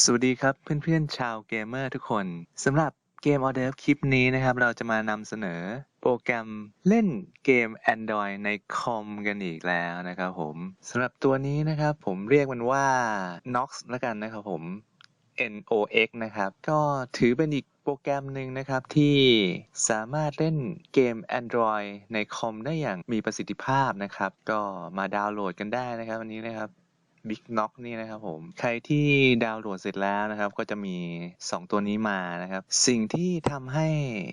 สวัสดีครับเพื่อนๆชาวเกมเมอร์ทุกคนสำหรับเกมออเดอร์คลิปนี้นะครับ เราจะมานำเสนอโปรแกรมเล่นเกม Android ในคอมกันอีกแล้วนะครับผมสำหรับตัวนี้นะครับผมเรียกมันว่า Nox แล้วกันนะครับผม NOX นะครับ ก็ถือเป็นอีกโปรแกรมหนึ่งนะครับที่สามารถเล่นเกม Android ในคอมได้อย่างมีประสิทธิภาพนะครับ ก็มาดาวน์โหลดกันได้นะครับวันนี้นะครับ Big Knock นี่นะครับผม ใครที่ดาวน์โหลดเสร็จแล้วนะครับ ก็จะมี 2 ตัวนี้มานะครับ สิ่งที่ทำให้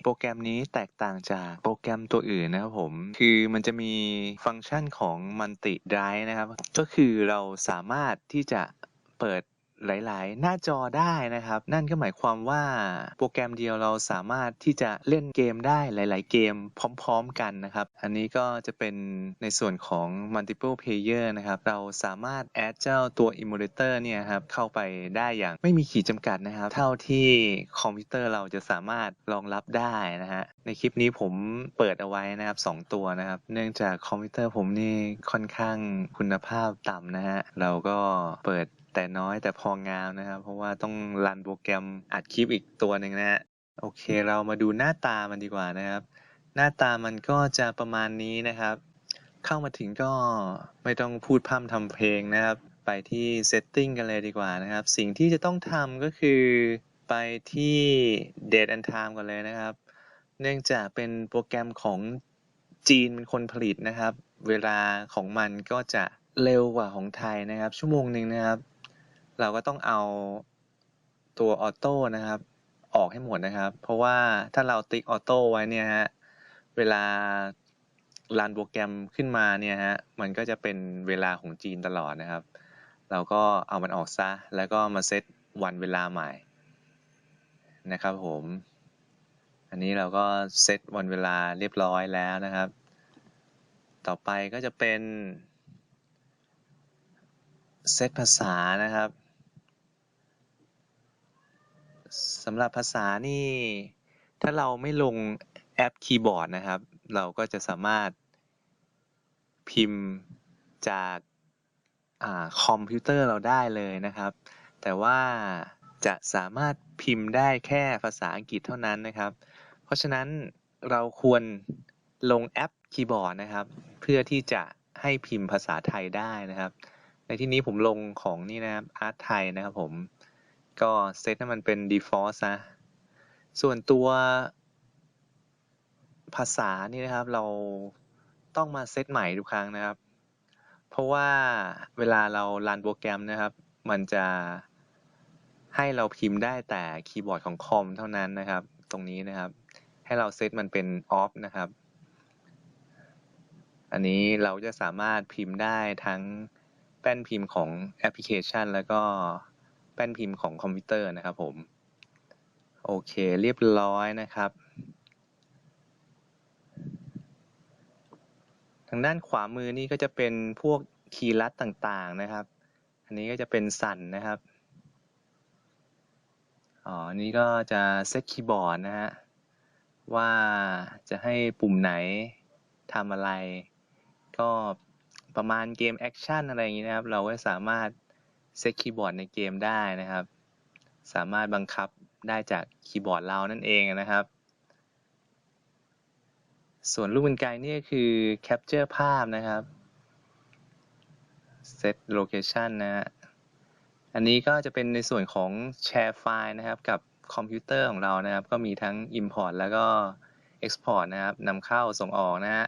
โปรแกรมนี้แตกต่างจากโปรแกรมตัวอื่นนะครับผม คือมันจะมีฟังก์ชันของ Multi Drive นะครับ ก็คือเราสามารถที่จะเปิด หลาย ๆ หน้าจอได้นะครับ นั่นก็หมายความว่าโปรแกรมเดียวเราสามารถที่จะเล่นเกมได้หลาย ๆ เกมพร้อม ๆ กันนะครับ อันนี้ก็จะเป็นในส่วนของ multiple player นะครับ เราสามารถ add เจ้าตัว emulator เนี่ยครับเข้าไปได้อย่างไม่มีขีดจำกัดนะครับ เท่าที่คอมพิวเตอร์เราจะสามารถรองรับได้นะฮะ ในคลิปนี้ผมเปิดเอาไว้นะครับ 2 ตัวนะครับ เนื่องจากคอมพิวเตอร์ผมนี่ค่อนข้างคุณภาพต่ำนะฮะ เราก็เปิด แต่น้อยแต่พองามนะครับ เพราะว่าต้องรันโปรแกรมอัดคลิปอีกตัวหนึ่งนะฮะโอเค เรามาดูหน้าตามันดีกว่านะครับ หน้าตามันก็จะประมาณนี้นะครับ เข้ามาถึงก็ไม่ต้องพูดพร่ำทำเพลงนะครับ ไปที่ setting กันเลยดีกว่านะครับ สิ่งที่จะต้องทำก็คือไปที่ date and time ก่อนเลยนะครับ เนื่องจากเป็นโปรแกรมของจีนเป็นคนผลิตนะครับ เวลาของมันก็จะเร็วกว่าของไทยนะครับ ชั่วโมงหนึ่งนะครับ เราก็ต้องเอาตัวออโต้นะครับ ออกให้หมดนะครับ เพราะว่าถ้าเราติ๊กออโต้ไว้เนี่ยฮะเวลารันโปรแกรมขึ้นมาเนี่ยฮะมันก็จะเป็นเวลาของจีนตลอดนะครับ เราก็เอามันออกซะ แล้วก็มาเซตวันเวลาใหม่นะครับผม อันนี้เราก็เซตวันเวลาเรียบร้อยแล้วนะครับ ต่อไปก็จะเป็นเซตภาษานะครับ สำหรับภาษานี่ ถ้าเราไม่ลงแอปคีย์บอร์ดนะครับ เราก็จะสามารถพิมพ์จากคอมพิวเตอร์เราได้เลยนะครับ แต่ว่าจะสามารถพิมพ์ได้แค่ภาษาอังกฤษเท่านั้นนะครับ เพราะฉะนั้นเราควรลงแอปคีย์บอร์ดนะครับ เพื่อที่จะให้พิมพ์ภาษาไทยได้นะครับ ในที่นี้ผมลงของนี่นะครับอาร์ตไทยนะครับผม ก็เซตให้มันเป็น default ซะ ส่วนตัวภาษานี่นะครับเราต้องมาเซตใหม่ทุกครั้งนะครับ เพราะว่าเวลาเรารันโปรแกรมนะครับ มันจะให้เราพิมพ์ได้แต่คีย์บอร์ดของคอมเท่านั้นนะครับ ตรงนี้นะครับ ให้เราเซตมันเป็น off นะครับ อันนี้เราจะสามารถพิมพ์ได้ทั้งแป้นพิมพ์ของแอปพลิเคชัน แล้วก็ ป้นพิมพ์ของคอมพิวเตอร์นะครับผม โอเคเรียบร้อยนะครับ ทางด้านขวามือนี่ก็จะเป็นพวกคีย์ลัดต่างๆนะครับ อันนี้ก็จะเป็นสั่นนะครับ อ๋อ นี่ก็จะเซตคีย์บอร์ดนะฮะ ว่าจะให้ปุ่มไหนทำอะไร ก็ประมาณเกมแอคชั่นอะไรอย่างนี้นะครับ เราก็สามารถ เซตคีย์บอร์ดในเกมได้นะครับ สามารถบังคับได้จากคีย์บอร์ดเรานั่นเองนะครับ ส่วนรูปบรรไกลนี่คือแคปเจอร์ภาพนะครับ set location นะฮะ อันนี้ก็จะเป็นในส่วนของแชร์ไฟล์นะครับ กับคอมพิวเตอร์ของเรานะครับ ก็มีทั้ง Import แล้วก็ Export นะครับนำเข้าส่งออกนะฮะ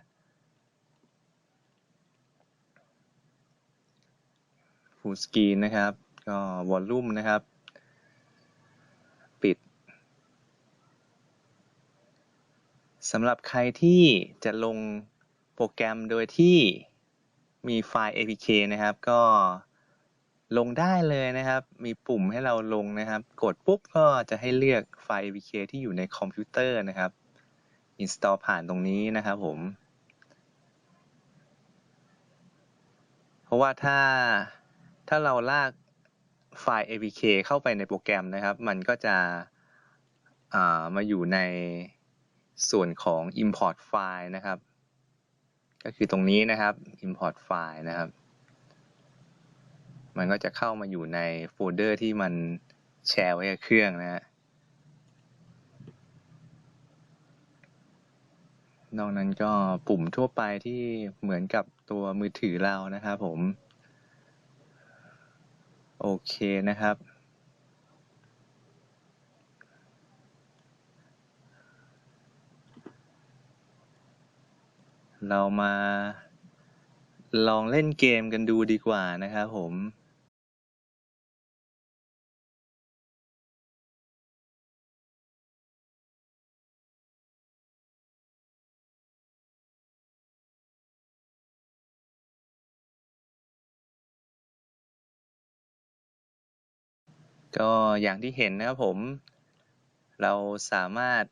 Full Screen นะครับ ก็ Volume นะครับ ปิดสำหรับใครที่จะลงโปรแกรมโดยที่มีไฟล์ APK นะครับ ก็ลงได้เลยนะครับ มีปุ่มให้เราลงนะครับ กดปุ๊บก็จะให้เลือกไฟล์ APK ที่อยู่ในคอมพิวเตอร์นะครับ install ผ่านตรงนี้นะครับผม เพราะว่าถ้า ถ้าเราลากไฟล์ APK เข้าไปในโปรแกรมนะครับ มันก็จะมาอยู่ในส่วนของ import file นะครับ ก็คือตรงนี้นะครับ import file นะครับ มันก็จะเข้ามาอยู่ในโฟลเดอร์ที่มันแชร์ไว้กับเครื่องนะฮะนอกนั้นก็ปุ่มทั่วไปที่เหมือนกับตัวมือถือเรานะครับผม โอเคนะครับ เรามาลองเล่นเกมกันดูดีกว่านะครับผม ก็อย่างที่เห็นนะครับผม เราสามารถ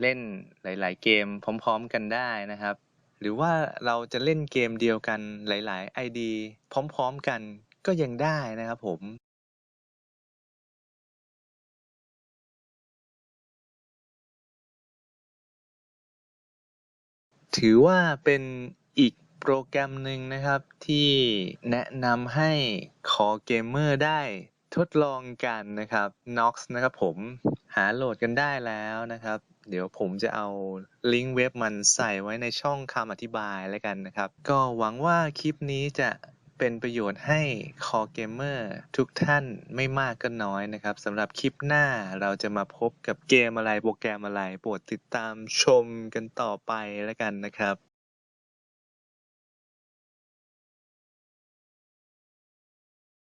เล่นหลาย ๆ เกมพร้อม ๆ กันได้นะครับ หรือว่าเราจะเล่นเกมเดียวกันหลายๆ ID พร้อม ๆ กันก็ยังได้นะครับผมถือว่าเป็นอีกโปรแกรมหนึ่งนะครับที่แนะนำให้คอเกมเมอร์ได้ ทดลองกันนะครับ Nox นะครับผมหาโหลดกันได้แล้วนะครับ เดี๋ยวผมจะเอาลิงก์เว็บมันใส่ไว้ในช่องคำอธิบายแล้วกันนะครับ ก็หวังว่าคลิปนี้จะเป็นประโยชน์ให้คอเกมเมอร์ทุกท่านไม่มากก็น้อยนะครับสำหรับคลิปหน้าเราจะมาพบกับเกมอะไรโปรแกรมอะไรโปรดติดตามชมกันต่อไปแล้วกันนะครับ